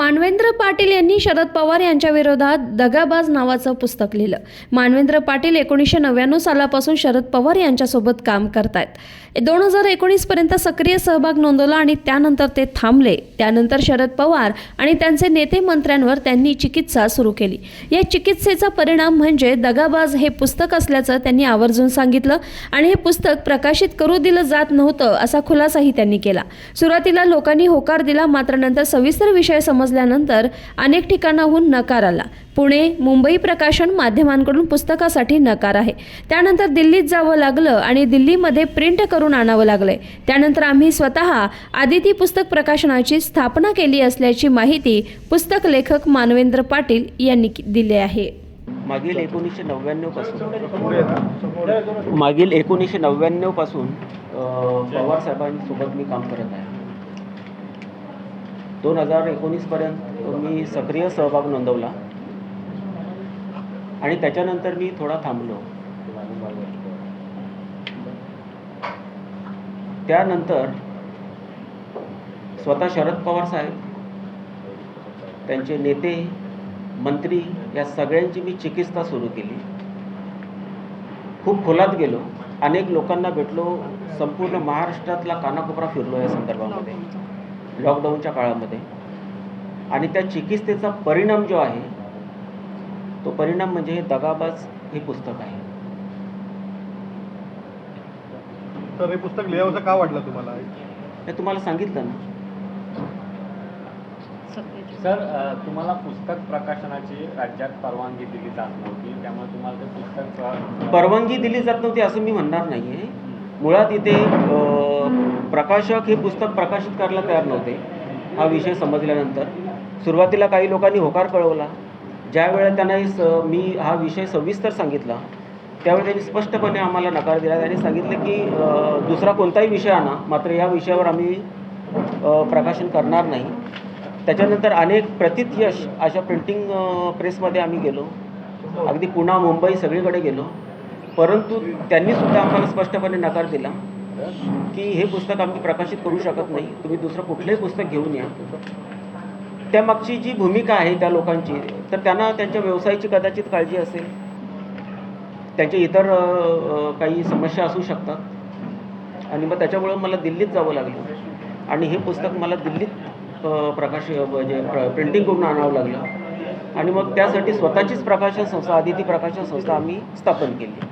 मानवेंद्र पाटील यांनी शरद पवार यांच्या विरोधात दगाबाज नावाचं पुस्तक लिहिलं. मानवेंद्र पाटील एकोणीसशे नव्याण्णव सालापासून शरद पवार यांच्यासोबत काम करतायत. दोन हजार एकोणीसपर्यंत सक्रिय सहभाग नोंदवला आणि त्यानंतर ते थांबले. त्यानंतर शरद पवार आणि त्यांचे नेते मंत्र्यांवर त्यांनी चिकित्सा सुरू केली. या चिकित्सेचा परिणाम म्हणजे दगाबाज हे पुस्तक असल्याचं त्यांनी आवर्जून सांगितलं आणि हे पुस्तक प्रकाशित करू दिलं जात नव्हतं असा खुलासाही त्यांनी केला. सुरुवातीला लोकांनी होकार दिला मात्र नंतर सविस्तर विषय घेतल्यानंतर अनेक ठिकाणाहून नकार आला. पुणे मुंबई प्रकाशन माध्यमांकडून पुस्तकासाठी नकार आहे. त्यानंतर दिल्लीत जावं लागलं आणि दिल्लीमध्ये प्रिंट करून आणावं लागलंय. त्यानंतर आम्ही स्वतः आदिती पुस्तक प्रकाशनाची स्थापना केली असल्याची माहिती पुस्तक लेखक मानवेंद्र पाटील यांनी दिली आहे. मागील एकोणीसशे नव्याण्णवपासून मागील एकोणीसशे नव्याण्णवपासून पवार साहेबांसोबत मी काम करत आहे. दोन हजार एकोणीसपर्यंत मी सक्रिय सहभाग नोंदवला. आणि त्याच्यानंतर मी थोडा थांबलो. त्यानंतर स्वतः शरद पवार साहेब त्यांचे नेते मंत्री या सगळ्यांची मी चिकित्सा सुरू केली. खूप खोलात गेलो. अनेक लोकांना भेटलो. संपूर्ण महाराष्ट्रातला कानाकोपरा फिरलो या संदर्भामध्ये. लॉकडाऊनच्या काळामध्ये. आणि त्या चिकित्सेचा परिणाम जो आहे तो परिणाम म्हणजे हे दगाबाज हे पुस्तक आहे. तर हे पुस्तक लिहावंसं का वाटलं तुम्हाला? हे तुम्हाला सांगितलं ना. सर तुम्हाला पुस्तक प्रकाशनाची राज्यात परवानगी दिली जात नव्हती त्यामुळे तुम्हाला ते पुस्तक परवानगी दिली जात नव्हती असं मी म्हणणार नाही आहे मुळात इथे प्रकाशक हे पुस्तक प्रकाशित करायला तयार नव्हते हा विषय समजल्यानंतर. सुरुवातीला काही लोकांनी होकार कळवला. ज्या वेळेला त्यांना स मी हा विषय सविस्तर सांगितला त्यावेळी त्यांनी स्पष्टपणे आम्हाला नकार दिला. त्यांनी सांगितलं की दुसरा कोणताही विषय आणा मात्र या विषयावर आम्ही प्रकाशन करणार नाही. त्याच्यानंतर अनेक प्रतित यश अशा प्रिंटिंग प्रेसमध्ये आम्ही गेलो. अगदी पुणा मुंबई सगळीकडे गेलो. परंतु त्यांनी सुद्धा आम्हाला स्पष्टपणे नकार दिला की हे पुस्तक आम्ही प्रकाशित करू शकत नाही. तुम्ही दुसरं कुठलंही पुस्तक घेऊन या. त्यामागची जी भूमिका आहे त्या लोकांची तर त्यांना त्यांच्या व्यवसायाची कदाचित काळजी असेल. त्यांच्या इतर काही समस्या असू शकतात. आणि मग त्याच्यामुळं मला दिल्लीत जावं लागलं. आणि हे पुस्तक मला दिल्लीत प्रकाश म्हणजे प्रिंटिंग करून आणावं लागलं. आणि मग त्यासाठी स्वतःचीच प्रकाशन संस्था आदिती प्रकाशन संस्था आम्ही स्थापन केली.